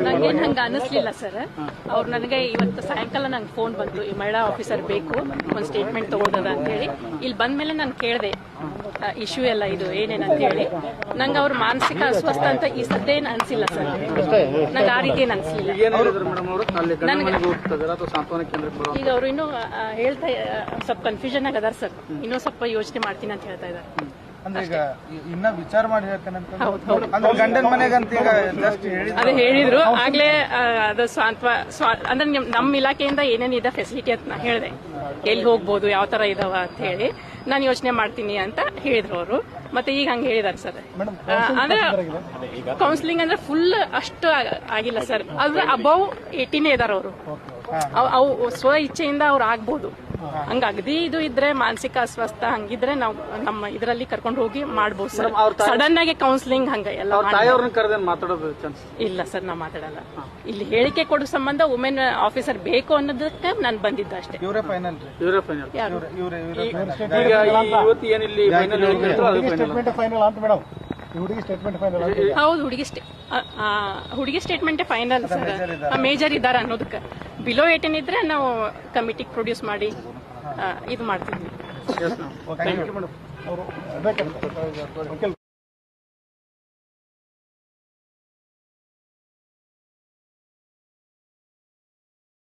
ನಂಗೇನ್ ಹಂಗ ಅನಿಸ್ಲಿಲ್ಲ ಸರ್ ಅವ್ರು ನನಗೆ ಇವತ್ತು ಸಾಯಂಕಾಲ ನಂಗೆ ಫೋನ್ ಬಂತು ಈ ಮಹಿಳಾ ಆಫೀಸರ್ ಬೇಕು ಒಂದು ಸ್ಟೇಟ್ಮೆಂಟ್ ತಗೊಂಡದ ಅಂತ ಹೇಳಿ ಇಲ್ಲಿ ಬಂದ್ಮೇಲೆ ನಾನು ಕೇಳಿದೆ ಇಶ್ಯೂ ಎಲ್ಲ ಇದು ಏನೇನಂತ ಹೇಳಿ ನಂಗೆ ಅವ್ರ ಮಾನಸಿಕ ಅಸ್ವಸ್ಥ ಅಂತ ಈ ಸದ್ಯ ಏನು ಅನಿಸಿಲ್ಲ ಸರ್ ನಂಗೆ ಆ ರೀತಿ ಏನು ಈಗ ಅವರು ಇನ್ನೂ ಹೇಳ್ತಾ ಸ್ವಲ್ಪ ಕನ್ಫ್ಯೂಷನ್ ಆಗದಾರ ಅದಾರ ಸರ್ ಇನ್ನೂ ಸ್ವಲ್ಪ ಯೋಚನೆ ಮಾಡ್ತೀನಿ ಅಂತ ಹೇಳ್ತಾ ಇದ್ದಾರೆ ಈಗ ಇನ್ನ ವಿಚಾರ ಮಾಡಿ ಹೇಳ್ತೇನೆ ಗಂಡನ ಮನೆಗಂತ ಈಗ ಜಸ್ಟ್ ಹೇಳಿದ್ರು. ಅದೇ ಹೇಳಿದ್ರು. ಆಗ್ಲೇ ಅದು ಸ್ವಾಂತ್ವ ಸ್ವಾ ಅಂದ್ರೆ ನಿಮ್- ನಮ್ಮ ಇಲಾಖೆಯಿಂದ ಏನೇನಿದೆ ಫೆಸಿಲಿಟಿ ಅಂತ ನಾ ಹೇಳಿದೆ. ಎಲ್ಲಿ ಹೋಗ್ಬೋದು ಯಾವ ತರ ಇದಾವ ಅಂತ ಹೇಳಿ ನಾನು ಯೋಚನೆ ಮಾಡ್ತೀನಿ ಅಂತ ಹೇಳಿದ್ರು ಅವರು. ಮತ್ತೆ ಈಗ ಹಂಗೆ ಹೇಳಿದಾರೆ ಸರ್. ಅಂದ್ರೆ ಕೌನ್ಸಿಲಿಂಗ್ ಅಂದ್ರೆ ಫುಲ್ ಅಷ್ಟು ಆಗ- ಆಗಿಲ್ಲ ಸರ್. ಅದ್ರ ಅಬೌವ್ ಏಟಿನೇ ಇದಾರ ಅವರು. ಅವು ಸ್ವ ಇಚ್ಛೆಯಿಂದ ಅವ್ರು ಆಗ್ಬೋದು. ಹಂಗ ಅಗದಿ ಇದು ಇದ್ರೆ ಮಾನಸಿಕ ಅಸ್ವಸ್ಥ ಹಂಗಿದ್ರೆ ನಾವು ನಮ್ಮ ಇದರಲ್ಲಿ ಕರ್ಕೊಂಡು ಹೋಗಿ ಮಾಡ್ಬೋದು ಸರ್. ಸಡನ್ ಆಗಿ ಕೌನ್ಸಿಲಿಂಗ್ ಹಂಗ ಎಲ್ಲ ಮಾತಾಡೋದು ಚಾನ್ಸ್ ಇಲ್ಲ ಸರ್ ನಾ ಮಾತಾಡಲ್ಲ. ಇಲ್ಲಿ ಹೇಳಿಕೆ ಕೊಡೋ ಸಂಬಂಧ ವುಮೆನ್ ಆಫೀಸರ್ ಬೇಕು ಅನ್ನೋದಕ್ಕೆ ನಾನು ಬಂದಿದ್ದ ಅಷ್ಟೇ. ಇವರೇ ಫೈನಲ್ ರೀ. ಇವರೇ ಫೈನಲ್ ಯಾರು? ಇವ್ರೆ ಇವ್ರೆ ಇವತ್ತು ಏನಿಲ್ಲಿ ಫೈನಲ್ ಅಂತ ಮೇಡಮ್. ಈ ಹುಡುಗಿ ಸ್ಟೇಟ್ಮೆಂಟ್ ಫೈನಲ್ ಹೌದು ಹುಡುಗಿ ಹುಡುಗಿ ಸ್ಟೇಟ್ಮೆಂಟ್ ಫೈನಲ್ ಸರ್ ಮೇಜರ್ ಇದಾರ ಅನ್ನೋದಕ್ಕೆ. ಬಿಲೋ ಏಟೀನ್ ಇದ್ರೆ ನಾವು ಕಮಿಟಿಗೆ ಪ್ರೊಡ್ಯೂಸ್ ಮಾಡಿ ಇದು ಮಾಡ್ತಿದ್ವಿ.